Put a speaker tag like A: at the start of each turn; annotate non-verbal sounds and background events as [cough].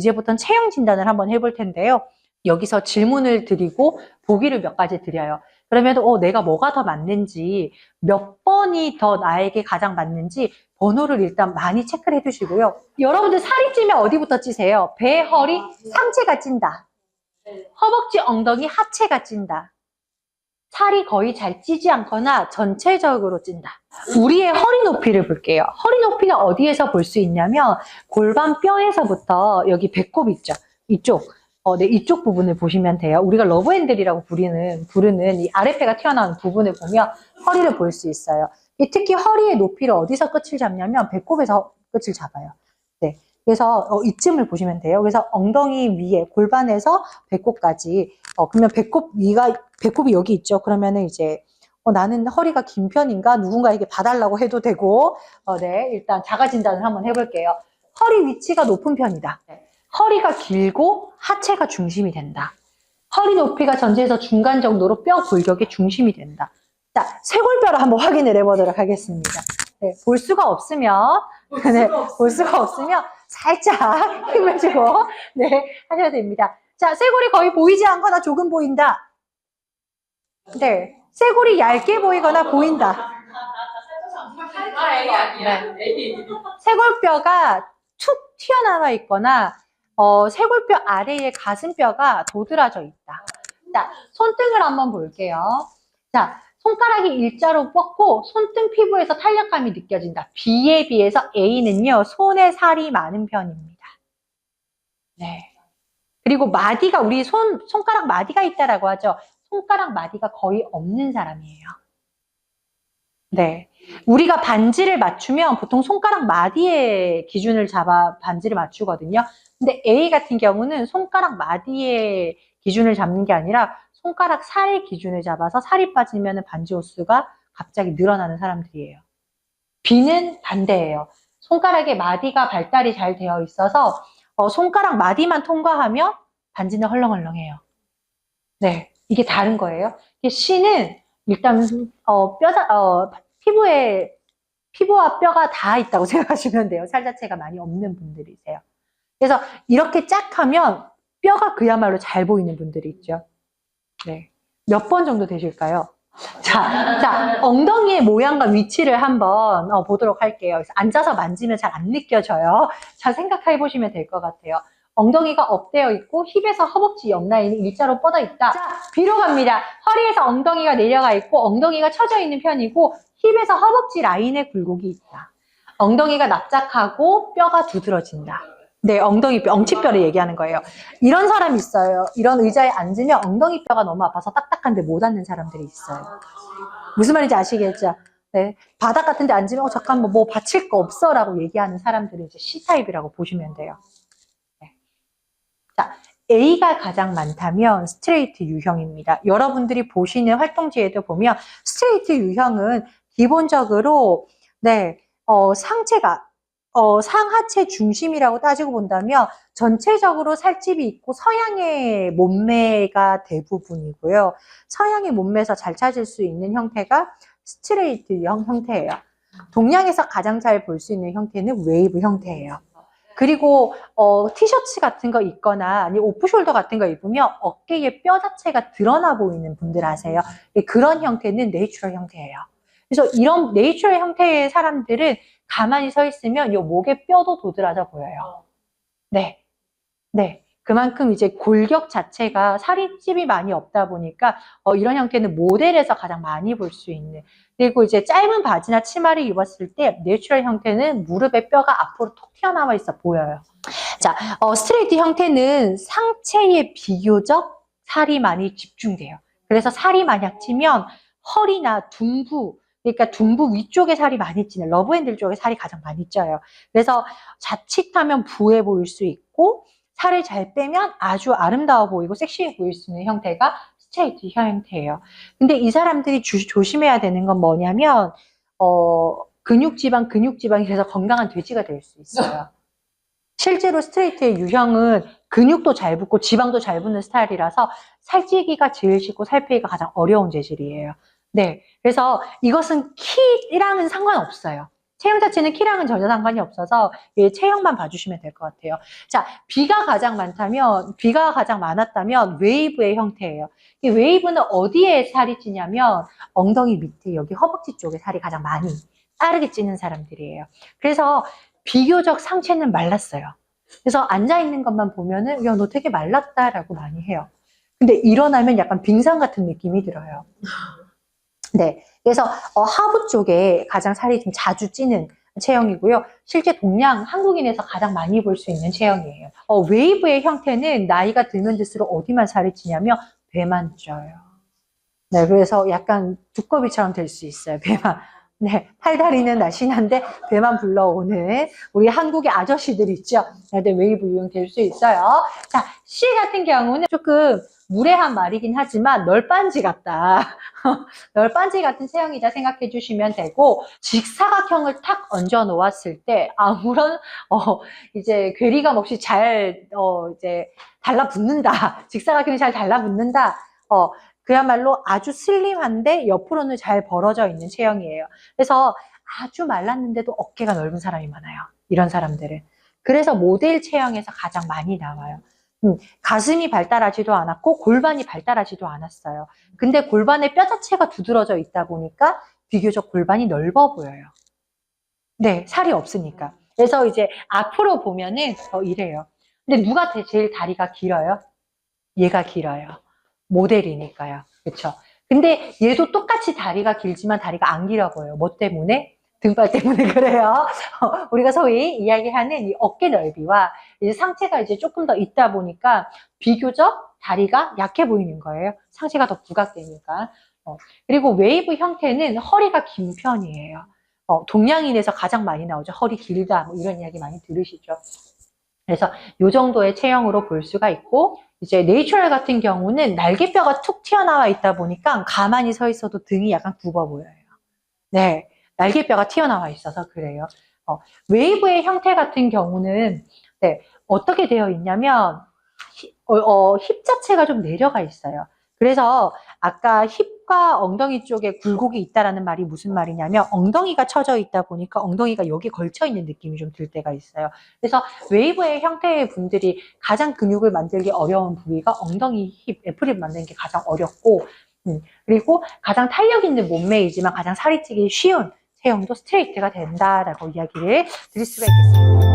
A: 이제부터는 체형 진단을 한번 해볼 텐데요. 여기서 질문을 드리고 보기를 몇 가지 드려요. 그러면 어, 내가 뭐가 더 맞는지 몇 번이 더 나에게 가장 맞는지 번호를 일단 많이 체크를 해두시고요. 여러분들 살이 찌면 어디부터 찌세요? 배, 허리, 상체가 찐다. 허벅지, 엉덩이, 하체가 찐다. 살이 거의 잘 찌지 않거나 전체적으로 찐다. 우리의 허리 높이를 볼게요. 허리 높이는 어디에서 볼 수 있냐면 골반 뼈에서부터 여기 배꼽 있죠. 이쪽. 어, 네, 이쪽 부분을 보시면 돼요. 우리가 러브핸들이라고 부르는, 부르는 이 아랫배가 튀어나오는 부분을 보면 허리를 볼 수 있어요. 이 특히 허리의 높이를 어디서 끝을 잡냐면 배꼽에서 끝을 잡아요. 네. 그래서 어, 이쯤을 보시면 돼요. 그래서 엉덩이 위에 골반에서 배꼽까지 어, 그러면 배꼽 위가 배꼽이 여기 있죠. 그러면은 이제 어, 나는 허리가 긴 편인가 누군가에게 봐달라고 해도 되고 어, 네 일단 자가 진단을 한번 해볼게요. 허리 위치가 높은 편이다. 허리가 길고 하체가 중심이 된다. 허리 높이가 전체에서 중간 정도로 뼈 골격의 중심이 된다. 자, 쇄골뼈를 한번 확인을 해보도록 하겠습니다. 네, 볼 수가 없으면, 네, 볼 수가 없으면 살짝 [laughs] 힘을 주고, 네, 하셔야 됩니다. 자, 쇄골이 거의 보이지 않거나 조금 보인다. 네, 쇄골이 얇게 보이거나 보인다. 네. 쇄골뼈가 툭 튀어나와 있거나 어, 쇄골뼈 아래에 가슴뼈가 도드라져 있다. 자, 손등을 한번 볼게요. 자, 손가락이 일자로 뻗고 손등 피부에서 탄력감이 느껴진다. B에 비해서 A는요, 손에 살이 많은 편입니다. 네. 그리고 마디가, 우리 손, 손가락 마디가 있다라고 하죠. 손가락 마디가 거의 없는 사람이에요. 네. 우리가 반지를 맞추면 보통 손가락 마디의 기준을 잡아 반지를 맞추거든요. 근데 A 같은 경우는 손가락 마디의 기준을 잡는 게 아니라 손가락 살의 기준을 잡아서 살이 빠지면 반지 호수가 갑자기 늘어나는 사람들이에요. B는 반대예요. 손가락의 마디가 발달이 잘 되어 있어서 어, 손가락 마디만 통과하면 반지는 헐렁헐렁해요. 네, 이게 다른 거예요. C는 일단 어, 뼈 어, 피부에 피부와 뼈가 다 있다고 [laughs] 생각하시면 돼요. 살 자체가 많이 없는 분들이세요. 그래서 이렇게 짝 하면 뼈가 그야말로 잘 보이는 분들이 있죠. 네. 몇 번 정도 되실까요? 자, 자, 엉덩이의 모양과 위치를 한번 어, 보도록 할게요. 그래서 앉아서 만지면 잘 안 느껴져요. 잘 생각해 보시면 될 것 같아요. 엉덩이가 업되어 있고 힙에서 허벅지 옆 라인이 일자로 뻗어 있다. 자, 뒤로 갑니다. 허리에서 엉덩이가 내려가 있고 엉덩이가 처져 있는 편이고 힙에서 허벅지 라인에 굴곡이 있다. 엉덩이가 납작하고 뼈가 두드러진다. 네, 엉덩이 뼈, 엉치뼈를 얘기하는 거예요. 이런 사람이 있어요. 이런 의자에 앉으면 엉덩이 뼈가 너무 아파서 딱딱한데 못 앉는 사람들이 있어요. 무슨 말인지 아시겠죠? 네, 바닥 같은 데 앉으면 어, 잠깐 뭐, 뭐 받칠 거 없어 라고 얘기하는 사람들이 이제 C타입이라고 보시면 돼요. 네. 자, A가 가장 많다면 스트레이트 유형입니다. 여러분들이 보시는 활동지에도 보면 스트레이트 유형은 기본적으로 네, 어, 상체가 어, 상하체 중심이라고 따지고 본다면 전체적으로 살집이 있고 서양의 몸매가 대부분이고요. 서양의 몸매에서 잘 찾을 수 있는 형태가 스트레이트형 형태예요. 동양에서 가장 잘 볼 수 있는 형태는 웨이브 형태예요. 그리고 어, 티셔츠 같은 거 입거나 아니 오프숄더 같은 거 입으면 어깨에 뼈 자체가 드러나 보이는 분들 아세요? 예, 그런 형태는 내추럴 형태예요. 그래서 이런 내추럴 형태의 사람들은 가만히 서 있으면 이 목에 뼈도 도드라져 보여요. 네. 네. 그만큼 이제 골격 자체가 살이집이 많이 없다 보니까 어, 이런 형태는 모델에서 가장 많이 볼 수 있는 그리고 이제 짧은 바지나 치마를 입었을 때 내추럴 형태는 무릎에 뼈가 앞으로 톡 튀어나와 있어 보여요. 자, 어, 스트레이트 형태는 상체에 비교적 살이 많이 집중돼요. 그래서 살이 만약 찌면 허리나 둥부 그러니까 둥부 위쪽에 살이 많이 찌는 러브핸들 쪽에 살이 가장 많이 쪄요. 그래서 자칫하면 부해 보일 수 있고 살을 잘 빼면 아주 아름다워 보이고 섹시해 보일 수 있는 형태가 스트레이트 형태예요. 근데 이 사람들이 주- 조심해야 되는 건 뭐냐면 어, 근육 지방 근육 지방이 그래서 건강한 돼지가 될 수 있어요. [laughs] 실제로 스트레이트의 유형은 근육도 잘 붙고 지방도 잘 붙는 스타일이라서 살찌기가 제일 쉽고 살 빼기가 가장 어려운 재질이에요. 네. 그래서 이것은 키랑은 상관없어요. 체형 자체는 키랑은 전혀 상관이 없어서 얘 체형만 봐주시면 될 것 같아요. 자, B가 가장 많다면, B가 가장 많았다면 웨이브의 형태예요. 이 웨이브는 어디에 살이 찌냐면 엉덩이 밑에 여기 허벅지 쪽에 살이 가장 많이 빠르게 찌는 사람들이에요. 그래서 비교적 상체는 말랐어요. 그래서 앉아있는 것만 보면은, 야, 너 되게 말랐다라고 많이 해요. 근데 일어나면 약간 빙상 같은 느낌이 들어요. 네. 그래서 어, 하부 쪽에 가장 살이 좀 자주 찌는 체형이고요. 실제 동양 한국인에서 가장 많이 볼 수 있는 체형이에요. 어, 웨이브의 형태는 나이가 들면 들수록 어디만 살이 찌냐면 배만 쪄요. 네, 그래서 약간 두꺼비처럼 될 수 있어요. 배만. 네, 팔다리는 날씬한데 배만 불러오는 우리 한국의 아저씨들 있죠. 네, 웨이브 유형 될 수 있어요. 자, C 같은 경우는 조금 무례한 말이긴 하지만 널빤지 같다. [laughs] 널빤지 같은 체형이다 생각해 주시면 되고 직사각형을 탁 얹어 놓았을 때 아무런 어 이제 괴리감 없이 잘 어 이제 달라붙는다. [laughs] 직사각형이 잘 달라붙는다. 어 그야말로 아주 슬림한데 옆으로는 잘 벌어져 있는 체형이에요. 그래서 아주 말랐는데도 어깨가 넓은 사람이 많아요. 이런 사람들은. 그래서 모델 체형에서 가장 많이 나와요. 음, 가슴이 발달하지도 않았고 골반이 발달하지도 않았어요. 근데 골반의 뼈 자체가 두드러져 있다 보니까 비교적 골반이 넓어 보여요. 네, 살이 없으니까. 그래서 이제 앞으로 보면은 어, 이래요. 근데 누가 제- 제일 다리가 길어요? 얘가 길어요. 모델이니까요. 그렇죠? 근데 얘도 똑같이 다리가 길지만 다리가 안 길어 보여요. 뭐 때문에? 등발 때문에 [laughs] 그래요. 어, [laughs] 우리가 소위 이야기하는 이 어깨 넓이와 이제 상체가 이제 조금 더 있다 보니까 비교적 다리가 약해 보이는 거예요. 상체가 더 부각되니까. 어, 그리고 웨이브 형태는 허리가 긴 편이에요. 어, 동양인에서 가장 많이 나오죠. 허리 길다. 뭐 이런 이야기 많이 들으시죠. 그래서 이 정도의 체형으로 볼 수가 있고 이제 네이처럴 같은 경우는 날개뼈가 툭 튀어나와 있다 보니까 가만히 서 있어도 등이 약간 굽어 보여요. 네. 날개뼈가 튀어나와 있어서 그래요. 어, 웨이브의 형태 같은 경우는 네, 어떻게 되어 있냐면 히- 어, 어, 힙 자체가 좀 내려가 있어요. 그래서 아까 힙과 엉덩이 쪽에 굴곡이 있다라는 말이 무슨 말이냐면 엉덩이가 처져 있다 보니까 엉덩이가 여기 걸쳐 있는 느낌이 좀 들 때가 있어요. 그래서 웨이브의 형태의 분들이 가장 근육을 만들기 어려운 부위가 엉덩이 힙, 애플힙 만드는 게 가장 어렵고 음, 그리고 가장 탄력 있는 몸매이지만 가장 살이 찌기 쉬운 체형도 스트레이트가 된다라고 이야기를 드릴 수가 있겠습니다.